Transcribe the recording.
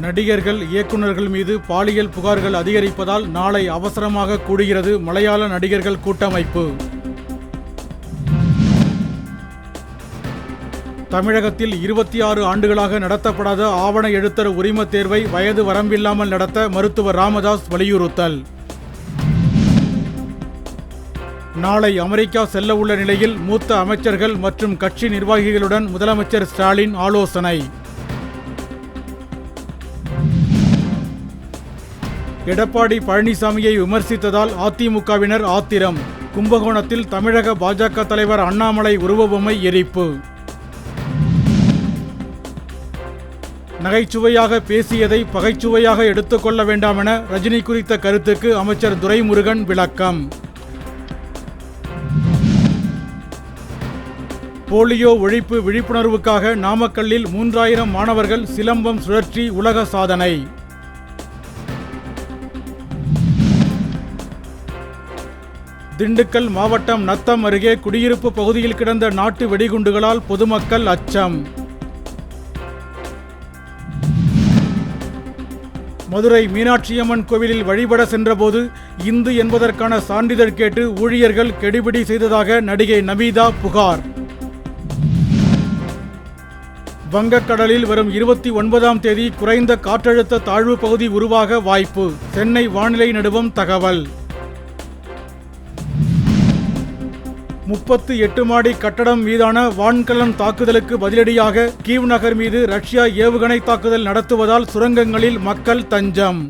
நடிகர்கள் இயக்குனர்கள் மீது பாலியல் புகார்கள் அதிகரிப்பதால் நாளை அவசரமாக கூடுகிறது மலையாள நடிகர்கள் கூட்டமைப்பு. தமிழகத்தில் இருபத்தி ஆறு ஆண்டுகளாக நடத்தப்படாத ஆவண எழுத்தர் உரிமத் தேர்வை வயது வரம்பில்லாமல் நடத்த மருத்துவர் ராமதாஸ் வலியுறுத்தல். நாளை அமெரிக்கா செல்ல உள்ள நிலையில் மூத்த அமைச்சர்கள் மற்றும் கட்சி நிர்வாகிகளுடன் முதலமைச்சர் ஸ்டாலின் ஆலோசனை. எடப்பாடி பழனிசாமியை விமர்சித்ததால் அதிமுகவினர் ஆத்திரம். கும்பகோணத்தில் தமிழக பாஜக தலைவர் அண்ணாமலை உருவபொம்மை எரிப்பு. நகைச்சுவையாக பேசியதை பகைச்சுவையாக எடுத்துக்கொள்ள வேண்டாம் என ரஜினி குறித்த கருத்துக்கு அமைச்சர் துரைமுருகன் விளக்கம். போலியோ ஒழிப்பு விழிப்புணர்வுக்காக நாமக்கல்லில் மூன்றாயிரம் மாணவர்கள் சிலம்பம் சுழற்றி உலக சாதனை. திண்டுக்கல் மாவட்டம் நத்தம் அருகே குடியிருப்பு பகுதியில் கிடந்த நாட்டு வெடிகுண்டுகளால் பொதுமக்கள் அச்சம். மதுரை மீனாட்சியம்மன் கோவிலில் வழிபட சென்றபோது இந்து என்பதற்கான சான்றிதழ் கேட்டு ஊழியர்கள் கெடுபிடி செய்ததாக நடிகை நமிதா புகார். வங்கக்கடலில் வரும் இருபத்தி ஒன்பதாம் தேதி குறைந்த காற்றழுத்த தாழ்வு பகுதி உருவாக வாய்ப்பு. சென்னை வானிலை நடுவம் தகவல். முப்பத்து எட்டு மாடி கட்டடம் மீதான வான்கலன் தாக்குதலுக்கு பதிலடியாக கீவ் நகர் மீது ரஷ்யா ஏவுகணை தாக்குதல் நடத்துவதால் சுரங்கங்களில் மக்கள் தஞ்சம்.